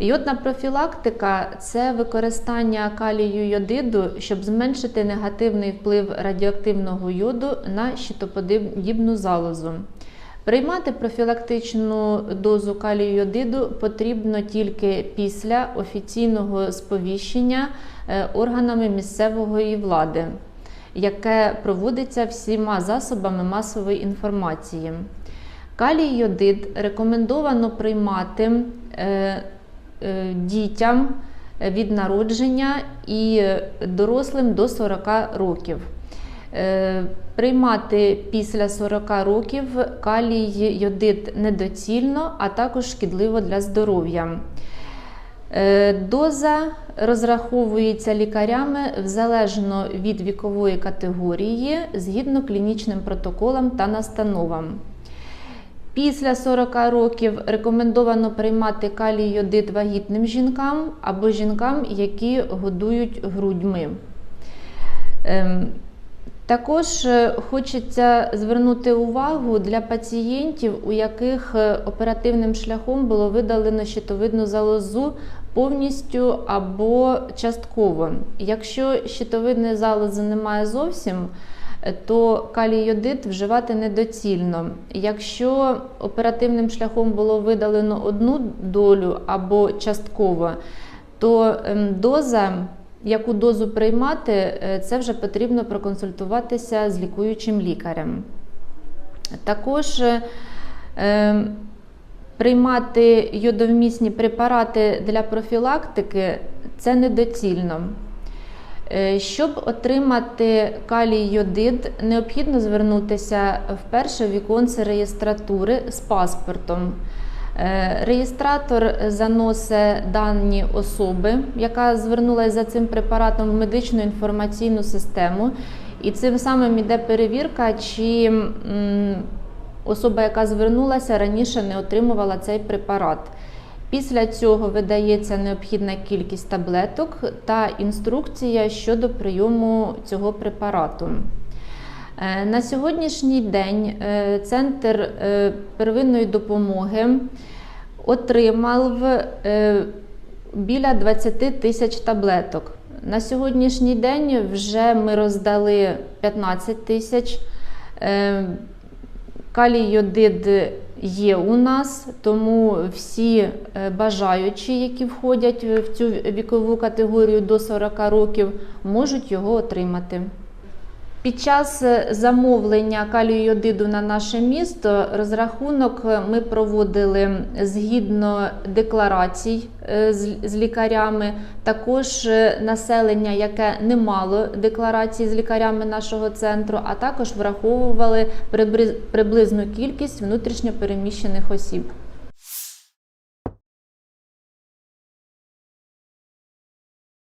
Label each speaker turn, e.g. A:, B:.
A: Йодна профілактика це використання калію йодиду, щоб зменшити негативний вплив радіоактивного йоду на щитоподібну залозу. Приймати профілактичну дозу калію йодиду потрібно тільки після офіційного сповіщення е, органами місцевої влади, яке проводиться всіма засобами масової інформації. Калій йодид рекомендовано приймати е, дітям від народження і дорослим до 40 років. Е, Приймати після 40 років калій йодид недоцільно, а також шкідливо для здоров'я. Е, Доза розраховується лікарями залежно від вікової категорії згідно клінічним протоколам та настановам. Після 40 років рекомендовано приймати калій йодид вагітним жінкам або жінкам, які годують грудьми. Ем, також е, хочеться звернути увагу для пацієнтів, у яких е, оперативним шляхом було видалено щитовидну залозу повністю або частково. Якщо щитовидної залози немає зовсім, то калій йодид вживати недоцільно. Якщо оперативним шляхом було видалено одну долю або частково, то ем, доза яку дозу приймати, е, це вже потрібно проконсультуватися з лікуючим лікарем. Також е, приймати йодовмісні препарати для профілактики це недоцільно. Е, щоб отримати калій йодид, необхідно звернутися вперше в віконце реєстратури з паспортом. Е, Реєстратор заносить дані особи, яка звернулася за цим препаратом в медичну інформаційну систему, і цим самим йде перевірка, чи особа, яка звернулася, раніше не отримувала цей препарат. Після цього видається необхідна кількість таблеток та інструкція щодо прийому цього препарату. Е, На сьогоднішній день е, Центр е, первинної допомоги отримав біля 20 тисяч таблеток. На сьогоднішній день вже ми роздали 15 тисяч. Е, Калій йодид є у нас, тому всі е, бажаючі, які входять в цю вікову категорію до 40 років, можуть його отримати. Під час е, замовлення калію йодиду на наше місто розрахунок е, ми проводили згідно декларацій е, з лікарями. Також населення, яке не мало декларацій з лікарями нашого центру, а також враховували приблизну кількість внутрішньо переміщених осіб.